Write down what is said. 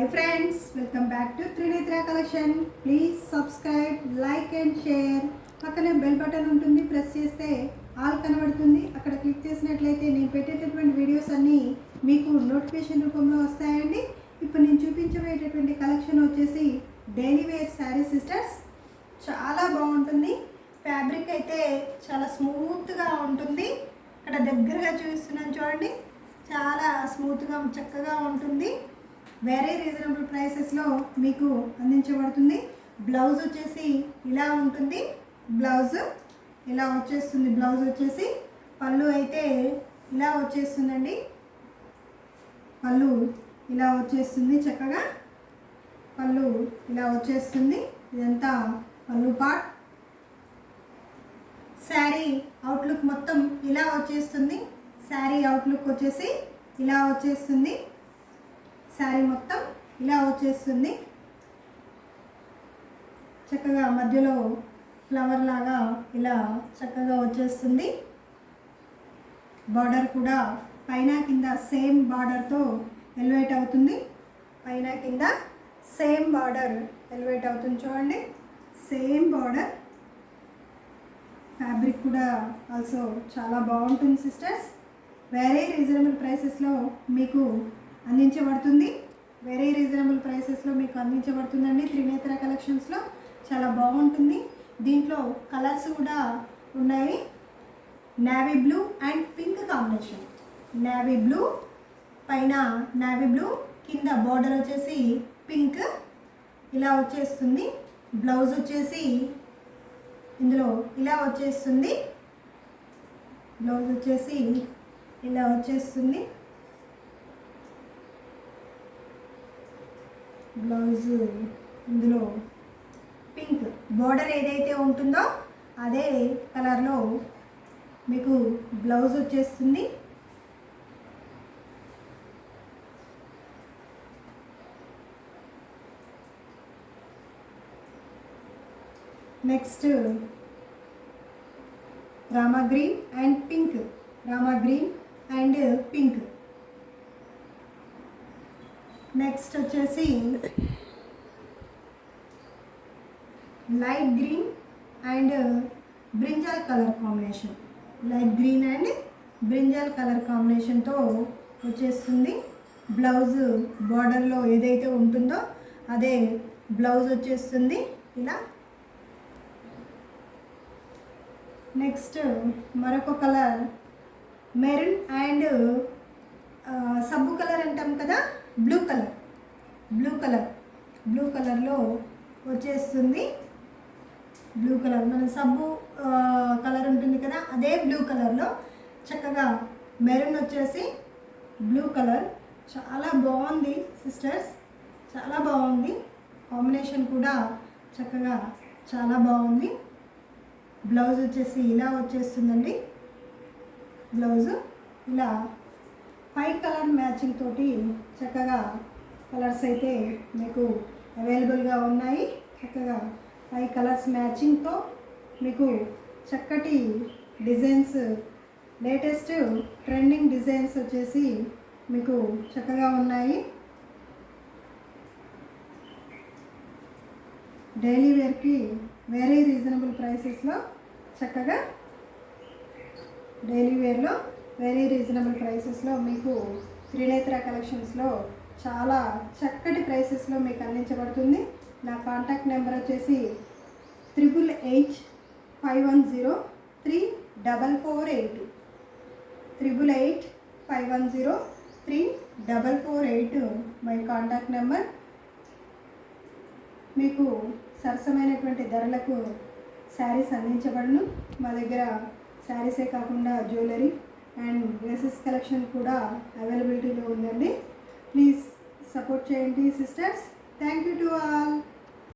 Hi friends welcome back to Trinetra collection please subscribe like and share పక్కనే bell button ఉంటుంది press చేస్తే all కనబడుతుంది. అక్కడ click చేసినట్లయితే నేను పెట్టేటటువంటి వీడియోస్ అన్నీ మీకు నోటిఫికేషన్ రూపంలో వస్తాయండి. ఇప్పుడు నేను చూపించబోయేటటువంటి కలెక్షన్ వచ్చేసి డైలీ వేర్ శారీ సిస్టర్స్ చాలా బాగుంటుంది. ఫ్యాబ్రిక్ అయితే చాలా స్మూత్గా ఉంటుంది. ఇక్కడ దగ్గరగా చూపిస్తున్నాను చూడండి. చాలా స్మూత్గా చక్కగా ఉంటుంది. వెరీ రీజనబుల్ ప్రైసెస్లో మీకు అందించబడుతుంది. బ్లౌజ్ వచ్చేసి ఇలా ఉంటుంది. బ్లౌజ్ ఇలా వచ్చేస్తుంది. బ్లౌజ్ వచ్చేసి పళ్ళు అయితే ఇలా వచ్చేస్తుందండి. పళ్ళు ఇలా వచ్చేస్తుంది చక్కగా. పళ్ళు ఇలా వచ్చేస్తుంది. ఇదంతా పళ్ళు పార్ట్ శారీ అవుట్లుక్ మొత్తం ఇలా వచ్చేస్తుంది. శారీ అవుట్లుక్ వచ్చేసి ఇలా వచ్చేస్తుంది. శారీ మొత్తం ఇలా వచ్చేస్తుంది. చక్కగా మధ్యలో ఫ్లవర్ లాగా ఇలా చక్కగా వచ్చేస్తుంది. బార్డర్ కూడా పైన కింద సేమ్ బార్డర్తో ఎలివేట్ అవుతుంది. పైన కింద సేమ్ బార్డర్ ఎలివేట్ అవుతుంది చూడండి. Same border. ఫ్యాబ్రిక్ కూడా ఆల్సో చాలా బాగుంటుంది సిస్టర్స్. వెరీ రీజనబుల్ ప్రైసెస్లో మీకు అందించబడుతుంది. వెరీ రీజనబుల్ ప్రైసెస్లో మీకు అందించబడుతుందండి. త్రినేత్ర కలెక్షన్స్లో చాలా బాగుంటుంది. దీంట్లో కలర్స్ కూడా ఉన్నాయి. Navy blue and pink combination navy blue పైన నావీ బ్లూ కింద బార్డర్ వచ్చేసి పింక్ ఇలా వచ్చేస్తుంది. బ్లౌజ్ వచ్చేసి ఇందులో ఇలా వచ్చేస్తుంది. బ్లౌజ్ వచ్చేసి ఇలా వచ్చేస్తుంది. బ్లౌజ్ ఇందులో పింక్ బార్డర్ ఏదైతే ఉంటుందో అదే కలర్లో మీకు బ్లౌజ్ వచ్చేస్తుంది. Next Rama green and pink. Rama green and pink. Next వచ్చేసి light green and brinjal colour combination. Light green and brinjal colour కాంబినేషన్తో వచ్చేస్తుంది. బ్లౌజ్ బార్డర్లో ఏదైతే ఉంటుందో అదే బ్లౌజ్ వచ్చేస్తుంది ఇలా. నెక్స్ట్ మరొక కలర్ మెరూన్ అండ్ సబ్బు కలర్ అంటాం కదా? Blue colour. Blue colour. Blue కలర్లో వచ్చేస్తుంది. Blue colour. మన సబ్బు కలర్ ఉంటుంది కదా అదే బ్లూ కలర్లో చక్కగా మెరూన్ వచ్చేసి బ్లూ కలర్. చాలా బాగుంది సిస్టర్స్. చాలా బాగుంది. కాంబినేషన్ కూడా చక్కగా చాలా బాగుంది. బ్లౌజ్ వచ్చేసి ఇలా వచ్చేస్తుందండి. బ్లౌజు ఇలా ఫైవ్ కలర్ మ్యాచింగ్ తోటి చక్కగా కలర్స్ అయితే మీకు అవైలబుల్గా ఉన్నాయి. చక్కగా ఫైవ్ కలర్స్ మ్యాచింగ్తో మీకు చక్కటి డిజైన్స్ లేటెస్ట్ ట్రెండింగ్ డిజైన్స్ వచ్చేసి మీకు చక్కగా ఉన్నాయి. డైలీ వేర్కి వెరీ రీజనబుల్ ప్రైసెస్లో చక్కగా డైలీ వేర్లో వెరీ రీజనబుల్ ప్రైసెస్లో మీకు త్రినేత్ర కలెక్షన్స్లో చాలా చక్కటి ప్రైసెస్లో మీకు అందించబడుతుంది. నా కాంటాక్ట్ నెంబర్ వచ్చేసి triple eight five one zero three double four eight triple eight five one zero three double four eight my contact number మీకు సరసమైనటువంటి ధరలకు శారీస్ అందించబడను. మా దగ్గర శారీసే కాకుండా జ్యువెలరీ అండ్ డ్రెస్సెస్ కలెక్షన్ కూడా అవైలబిలిటీలో ఉందండి. ప్లీజ్ సపోర్ట్ చేయండి sisters. Thank you to all.